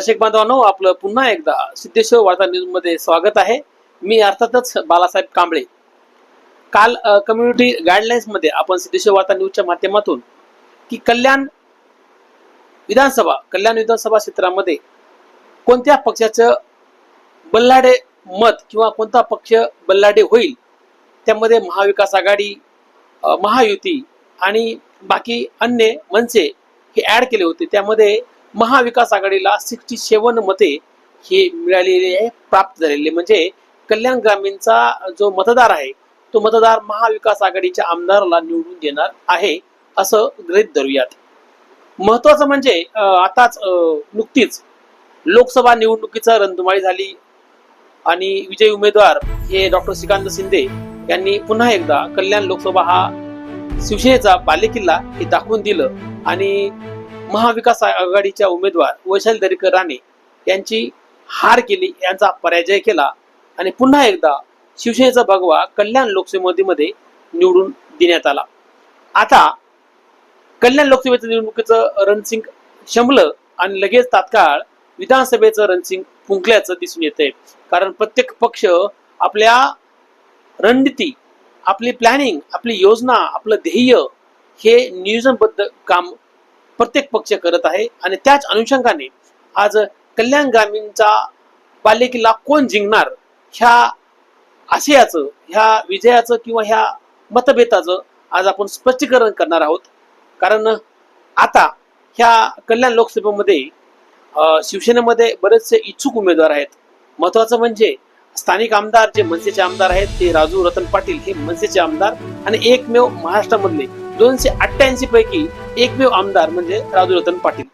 दर्शक बांधवांनो आपलं पुन्हा एकदा सिद्धेश्वर वार्ता न्यूजमध्ये स्वागत आहे. मी अर्थातच बालासाहेब कांबळे. काल कम्युनिटी गाईडलाईन्समध्ये आपण सिद्धेश्वर वार्ता न्यूजच्या माध्यमातून की कल्याण विधानसभा कल्याण विधानसभा क्षेत्रामध्ये कोणत्या पक्षाचं बल्लाडे मत किंवा कोणता पक्ष बल्लाडे होईल त्यामध्ये महाविकास आघाडी महायुती आणि बाकी अन्य मनसे हे ऍड केले होते. त्यामध्ये महाविकास आघाडीला सिक्स्टी सेवन मते हे मिळालेले आहे प्राप्त झालेले. म्हणजे कल्याण ग्रामीणचा जो मतदार आहे तो मतदार महाविकास आघाडीच्या आमदाराला निवडून देणार आहे असं गृहित धरूयात. महत्वाचं म्हणजे आताच नुकतीच लोकसभा निवडणुकीचा रणधुमाळी झाली आणि विजयी उमेदवार हे डॉक्टर श्रीकांत शिंदे यांनी पुन्हा एकदा कल्याण लोकसभा हा शिवसेनेचा बालेकिल्ला हे दाखवून दिलं आणि महाविकास आघाडीच्या उमेदवार वैशाली दरेकर राणे यांची हार केली यांचा पराजय केला आणि पुन्हा एकदा शिवसेनेचा भगवा कल्याण लोकसभेमध्ये निवडून देण्यात आला. आता कल्याण लोकसभेचं निवडणुकीचं रणसिंग शमलं आणि लगेच तात्काळ विधानसभेचं रणसिंग फुंकल्याचं दिसून येतंय. कारण प्रत्येक पक्ष आपल्या रणनीती आपली प्लॅनिंग आपली योजना आपलं ध्येय हे नियोजनबद्ध काम प्रत्येक पक्ष करत आहे. आणि त्याच अनुषंगाने आज कल्याण ग्रामीणचा बालेकिल्ला कोण जिंकणार ह्या आशयाचं ह्या विजयाचं किंवा ह्या मतभेदाचं आज आपण स्पष्टीकरण करणार आहोत. कारण आता ह्या कल्याण लोकसभेमध्ये शिवसेनेमध्ये बरेचसे इच्छुक उमेदवार आहेत. महत्वाचं म्हणजे स्थानिक आमदार जे मनसेचे आमदार आहेत ते राजू रतन पाटील हे मनसेचे आमदार आणि एकमेव महाराष्ट्रामधले दोनशे अठ्ठ्याऐंशी पैकी एकमेव आमदार म्हणजे राजू रतन पाटील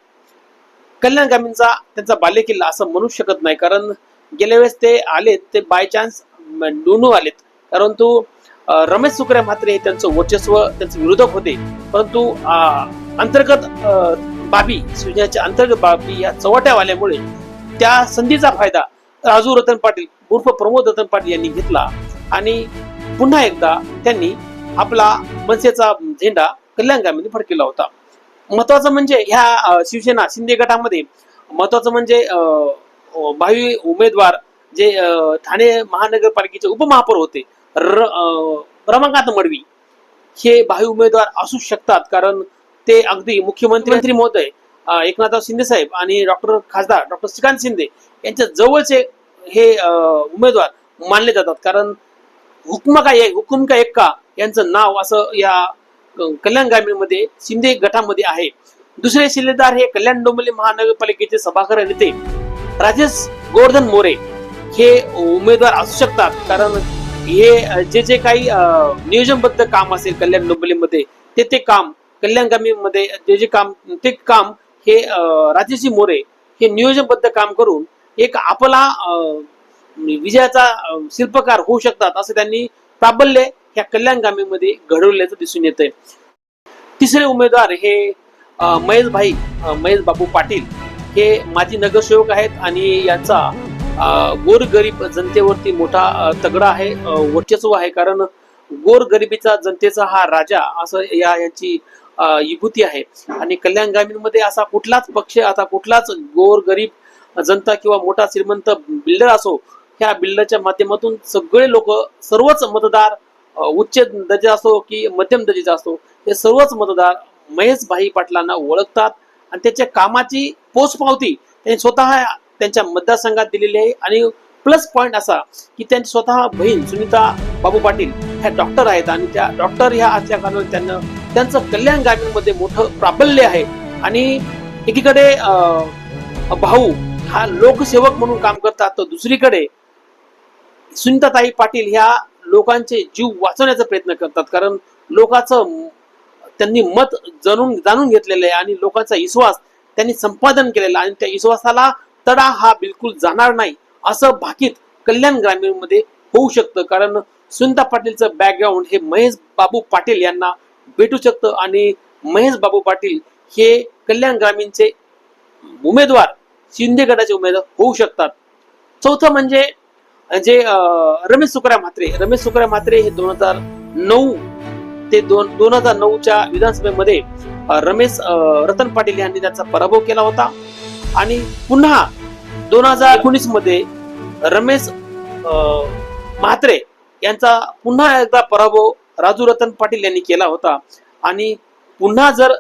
कल्याणगामींचा त्यांचा बालेकिल्ला असं म्हणू शकत नाही कारण गेल्या वेळेस ते आलेत ते बाय चान्स डोनू आलेत. परंतु रमेश सुकरे मात्र हे त्यांचं वर्चस्व त्यांचे विरोधक होते. परंतु अंतर्गत बाबी शिवसेनेच्या अंतर्गत बाबी या चवट्या वाल्यामुळे त्या संधीचा फायदा राजू रतन पाटील उर्फ प्रमोद रतन पाटील यांनी घेतला आणि पुन्हा एकदा त्यांनी आपला मनसेचा झेंडा कल्याण ग्रामीण फडकेला होता. महत्वाचं म्हणजे ह्या शिवसेना शिंदे गटामध्ये महत्वाचं म्हणजे भावी उमेदवार जे ठाणे महानगरपालिकेचे उपमहापौर होते रमाकांत मडवी हे भावी उमेदवार असू शकतात कारण ते अगदी मुख्यमंत्री मंत्री महोदय एकनाथराव शिंदे साहेब आणि डॉक्टर खासदार डॉक्टर श्रीकांत शिंदे यांच्या जवळचे हे उमेदवार मानले जातात. कारण हुकमका एक हुकुम एक्का का यांचं नाव असं या कल्याणगामीमध्ये कल्याण ग्रामीणमध्ये शिंदे गटामध्ये आहे. दुसरे शिल्लेदार हे कल्याण डोंबिवली महानगरपालिकेचे सभागृह नेते राजेश गोवर्धन मोरे हे उमेदवार असू शकतात. कारण हे जे जे काही नियोजनबद्ध काम असेल कल्याण डोंबिवलीमध्ये ते ते काम कल्याण ग्रामीणमध्ये जे जे काम ते काम हे राजेशजी मोरे हे नियोजनबद्ध काम करून एक आपला म्हणजे विजयाचा शिल्पकार होऊ शकतात असं त्यांनी प्राबल्य ह्या कल्याणगामीमध्ये घडवल्याचं दिसून येतंय. तिसरे उमेदवार हे महेशभाई महेश भाई महेश बाबू पाटील हे माजी नगरसेवक आहेत आणि यांचा गोरगरीब जनतेवरती मोठा तगडा आहे वर्चस्व आहे. कारण गोरगरिबीचा जनतेचा हा राजा असं या यांची विभूती आहे. आणि कल्याण ग्रामीणमध्ये असा कुठलाच पक्ष आता कुठलाच गोरगरीब जनता किंवा मोठा श्रीमंत बिल्डर असो ह्या बिल्डरच्या माध्यमातून सगळे लोक सर्वच मतदार उच्च दर्जा असो की मध्यम दर्जाचा असो हे सर्वच मतदार महेश भाई पाटलांना ओळखतात आणि त्याच्या कामाची पोचपावती त्यांनी स्वतः त्यांच्या मतदारसंघात दिलेली आहे. आणि प्लस पॉईंट असा की त्यांची स्वतः बहीण सुनीता बाबू पाटील ह्या डॉक्टर आहेत आणि त्या डॉक्टर ह्या असल्या कारणाने त्यांना त्यांचं कल्याण ग्रामीणमध्ये मोठं प्राबल्य आहे. आणि एकीकडे अं, भाऊ हा लोकसेवक म्हणून काम करतात तर दुसरीकडे सुनीताताई पाटील ह्या लोकांचे जीव वाचवण्याचा प्रयत्न करतात. कारण लोकांचं त्यांनी मत जाणून जाणून घेतलेलं आहे आणि लोकांचा विश्वास त्यांनी संपादन केलेला आहे. आणि त्या विश्वासाला तडा हा बिलकुल जाणार नाही. असं भाकीत कल्याण ग्रामीणमध्ये होऊ शकतं. कारण सुनीता पाटीलचं बॅकग्राऊंड हे महेश बाबू पाटील यांना भेटू शकतं. आणि महेश बाबू पाटील हे कल्याण ग्रामीणचे उमेदवार शिंदे गटाचे उमेदवार होऊ शकतात. चौथं म्हणजे जे रमेश सुकरा म्हात्रे रमेश सुकरा म्हात्रे हे दोन हजार नऊ ते दोन दोन हजार नऊच्या विधानसभेमध्ये रमेश रतन पाटील यांनी त्याचा पराभव केला होता. आणि पुन्हा दोन हजार एकोणीसमध्ये रमेश म्हात्रे यांचा पुन्हा एकदा पराभव राजू रतन पाटील यांनी केला होता. आणि पुन्हा जर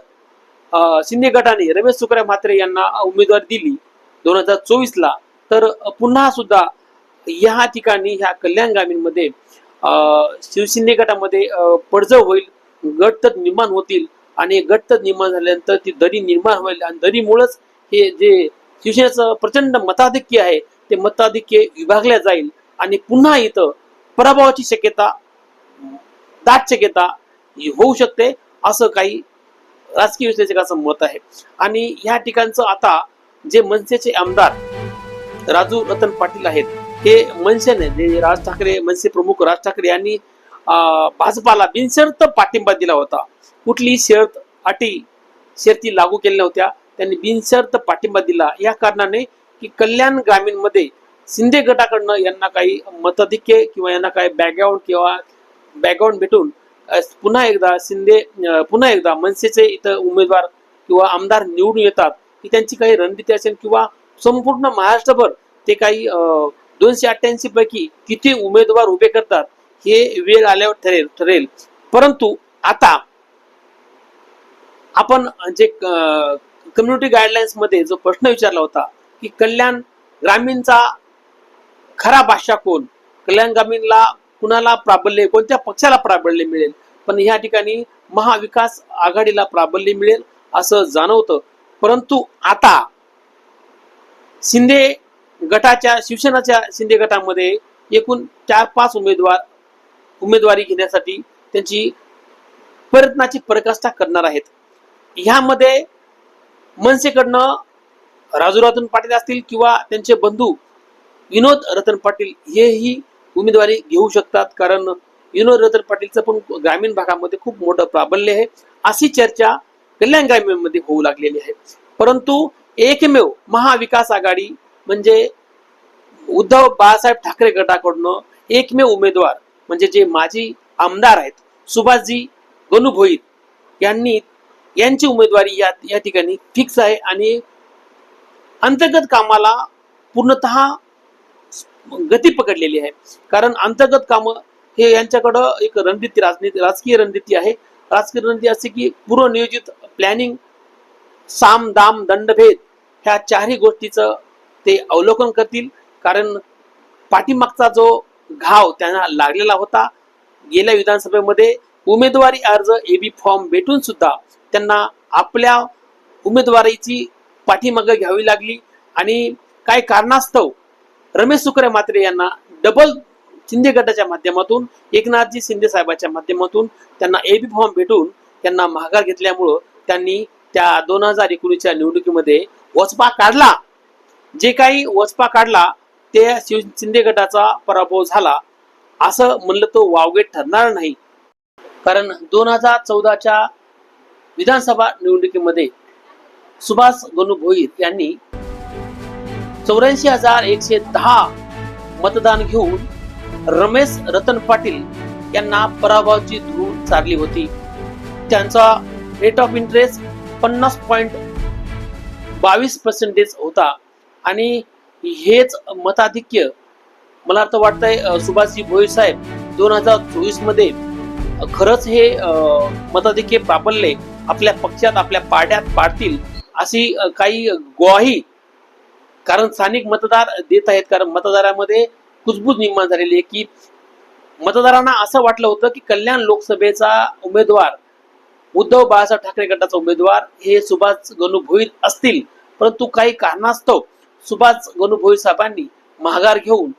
शिंदे गटाने रमेश सुकऱ्या म्हात्रे यांना उमेदवारी दिली दोन हजार चोवीस ला तर पुन्हा सुद्धा या ठिकाणी ह्या कल्याण ग्रामीणमध्ये शिवसेने गटामध्ये अं, पडझड होईल तर निर्माण होतील आणि गटतट निर्माण झाल्यानंतर ती दरी निर्माण होईल आणि दरीमुळेच हे जे शिवसेनेचं प्रचंड मताधिक्य आहे ते मताधिक्य विभागल्या जाईल आणि पुन्हा इथं पराभवाची शक्यता दाट शक्यता होऊ शकते असं काही राजकीय विश्लेषकाचं मत आहे. आणि ह्या ठिकाणचं आता जे मनसेचे आमदार राजू रतन पाटील आहेत हे मनसेने जे राज ठाकरे मनसे प्रमुख राज ठाकरे यांनी भाजपाला बिनशर्त पाठिंबा दिला होता. कुठलीही शर्त अटी शर्ती लागू केल्या नव्हत्या. त्यांनी बिनशर्त पाठिंबा दिला. या कारणाने की कल्याण ग्रामीणमध्ये शिंदे गटाकडनं यांना काही मताधिक्य किंवा यांना काही बॅकग्राऊंड किंवा बॅकग्राऊंड भेटून पुन्हा एकदा शिंदे पुन्हा एकदा मनसेचे इथं उमेदवार किंवा आमदार निवडून येतात. ही त्यांची काही रणनीती असेल किंवा संपूर्ण महाराष्ट्रभर ते काही अं, दोनशे अठ्ठ्याऐंशी पैकी किती उमेदवार उभे करतात हे वेळ आल्यावर ठरेल ठरेल. परंतु आता आपण जे कम्युनिटी गाईडलाईन्समध्ये जो प्रश्न विचारला होता की कल्याण ग्रामीणचा खरा भाषा कोण? कल्याण ग्रामीणला कुणाला प्राबल्य कोणत्या पक्षाला प्राबल्य मिळेल? पण या ठिकाणी महाविकास आघाडीला प्राबल्य मिळेल असं जाणवतं. परंतु आता शिंदे गटाच्या शिवसेनाच्या शिंदे गटामध्ये एकूण चार पाच उमेदवार उमेदवारी घेण्यासाठी त्यांची प्रयत्नाची पराकाष्ठा करणार आहेत. ह्यामध्ये मनसेकडनं राजूरातून पाटील असतील किंवा त्यांचे बंधू विनोद रतन पाटील हेही उमेदवारी घेऊ शकतात. कारण विनोद रतन पाटीलचं पण ग्रामीण भागामध्ये खूप मोठं प्राबल्य आहे. अशी चर्चा कल्याण ग्रामीणमध्ये होऊ लागलेली आहे. परंतु एकमेव महाविकास आघाडी म्हणजे उद्धव बाळासाहेब ठाकरे गटाकडनं एकमेव उमेदवार म्हणजे जे माजी आमदार आहेत सुभाषजी गणू भोईर यांनी यांची उमेदवारी या या ठिकाणी फिक्स आहे आणि अंतर्गत कामाला पूर्णतः गती पकडलेली आहे. कारण अंतर्गत कामं हे यांच्याकडं एक रणनीती राजनीती राजकीय रणनीती आहे. राजकीय रणनीती असे की पूर्वनियोजित प्लॅनिंग साम दाम दंडभेद ह्या चारही गोष्टीचं ते अवलोकन करतील. कारण पाठीमागचा जो घाव त्यांना लागलेला होता गेल्या विधानसभेमध्ये उमेदवारी अर्ज एबी फॉर्म भेटून सुद्धा त्यांना आपल्या उमेदवारीची पाठीमागं घ्यावी लागली. आणि काही कारणास्तव रमेश सुकरे मात्रे यांना डबल शिंदे गटाच्या माध्यमातून एकनाथजी शिंदे साहेबांच्या माध्यमातून त्यांना एबी फॉर्म भेटून त्यांना माघार घेतल्यामुळं त्यांनी त्या दोन हजार एकोणीसच्या निवडणुकीमध्ये वचपा काढला. जे काही वचपा काढला ते शिव शिंदे गटाचा पराभव झाला असं म्हणलं तो वावगे ठरणार नाही. कारण दोन हजार चौदाच्या विधानसभा निवडणुकीमध्ये सुभाष गणू भोईर यांनी चौऱ्याऐंशी हजार एकशे दहा मतदान घेऊन रमेश रतन पाटील यांना पराभवाची धूळ चारली होती. त्यांचा रेट ऑफ इंटरेस्ट पन्नास पॉइंट बावीस पर्सेंटेज होता. आणि हेच मताधिक्य मला आता वाटतंय सुभाषजी भोई साहेब दोन हजार चोवीसमध्ये खरंच हे मताधिक्य प्राबल्य आपल्या पक्षात आपल्या पाड्यात पाडतील अशी काही ग्वाही कारण स्थानिक मतदार देत आहेत. कारण मतदारामध्ये कुजबूज निर्माण झालेली आहे की मतदारांना असं वाटलं होतं की कल्याण लोकसभेचा उमेदवार उद्धव बाळासाहेब ठाकरे गटाचा उमेदवार हे सुभाष गणू भोईर असतील. परंतु काही कारणास्तव सुभाष गणू भोई साहेबांनी माघार घेऊन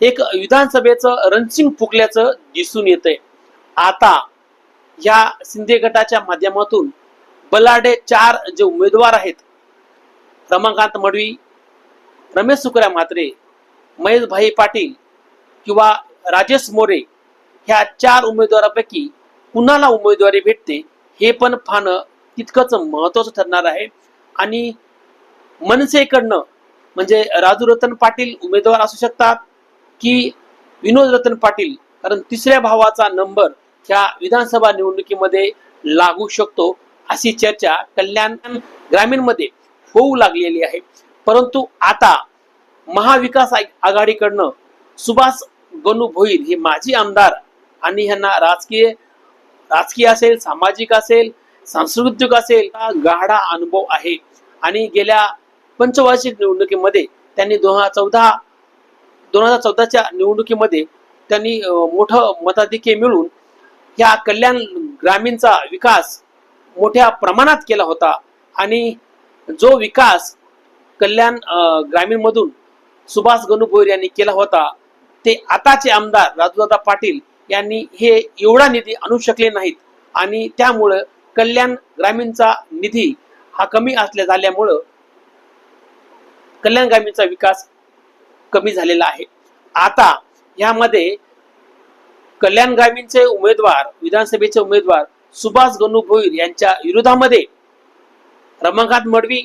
एक विधानसभेचं रणसिंग फुकल्याचं दिसून येतंय. आता या शिंदे गटाच्या माध्यमातून बलाडे चार जे उमेदवार आहेत रमाकांत मडवी रमेश सुकऱ्या म्हात्रे महेशभाई पाटील किंवा राजेश मोरे ह्या चार उमेदवारापैकी कुणाला उमेदवारी भेटते हे पण पाहणं तितकंच महत्वाचं ठरणार आहे. आणि मनसेकडनं म्हणजे राजू रतन पाटील उमेदवार असू शकतात की विनोद रतन पाटील कारण तिसऱ्या भावाचा नंबर ह्या विधानसभा निवडणुकीमध्ये लागू शकतो अशी चर्चा कल्याण ग्रामीणमध्ये होऊ लागलेली आहे. परंतु आता महाविकास आघाडीकडनं सुभाष गणू भोईर हे माजी आमदार आणि ह्यांना राजकीय राजकीय असेल सामाजिक असेल सांस्कृतिक असेल हा गाढा अनुभव आहे. आणि गेल्या पंचवार्षिक निवडणुकीमध्ये त्यांनी दोन हजार चौदा दोन हजार चौदाच्या निवडणुकीमध्ये त्यांनी मोठं मताधिक्य मिळून या कल्याण ग्रामीणचा विकास मोठ्या प्रमाणात केला होता. आणि जो विकास कल्याण ग्रामीणमधून सुभाष गणू भोईर यांनी केला होता ते आताचे आमदार राजूदादा पाटील यांनी हे एवढा निधी आणू शकले नाहीत. आणि त्यामुळं कल्याण ग्रामीणचा निधी हा कमी असल्या झाल्यामुळं कल्याणगामींचा विकास कमी झालेला आहे. आता यामध्ये कल्याणगामींचे उमेदवार विधानसभेचे उमेदवार सुभाष गणू भोईर यांच्या विरोधामध्ये रमाकांत मडवी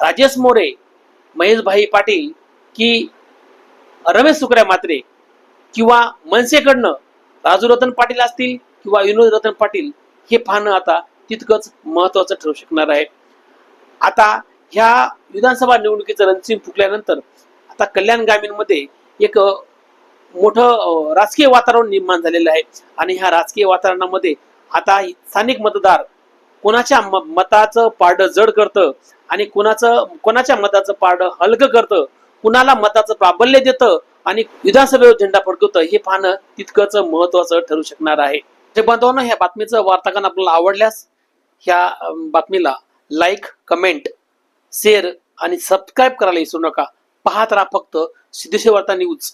राजेश मोरे महेशभाई पाटील की रमेश सुकऱ्या मात्रे किंवा मनसेकडनं राजू रतन पाटील असतील किंवा विनोद रतन पाटील हे पाहणं आता तितकंच महत्वाचं ठरू शकणार आहे. आता ह्या विधानसभा निवडणुकीचं रणसिंग फुकल्यानंतर आता कल्याण ग्रामीणमध्ये एक मोठं राजकीय वातावरण निर्माण झालेलं आहे. आणि ह्या राजकीय वातावरणामध्ये आता स्थानिक मतदार कोणाच्या म- मताचं पारडं जड करतं आणि कोणाचं कोणाच्या मताचं पारडं हलकं करतं कुणाला मताचं प्राबल्य देतं आणि विधानसभेवर झेंडा फडकवतं हे पाहणं तितकंच महत्वाचं ठरू शकणार आहे. जे बांधवांना ह्या बातमीचं वार्तांकन आपल्याला आवडल्यास ह्या बातमीला लाईक कमेंट शेअर आणि सबस्क्राईब करायला विसरू नका. पाहत राहा फक्त सिद्धेश्वर वार्ता न्यूज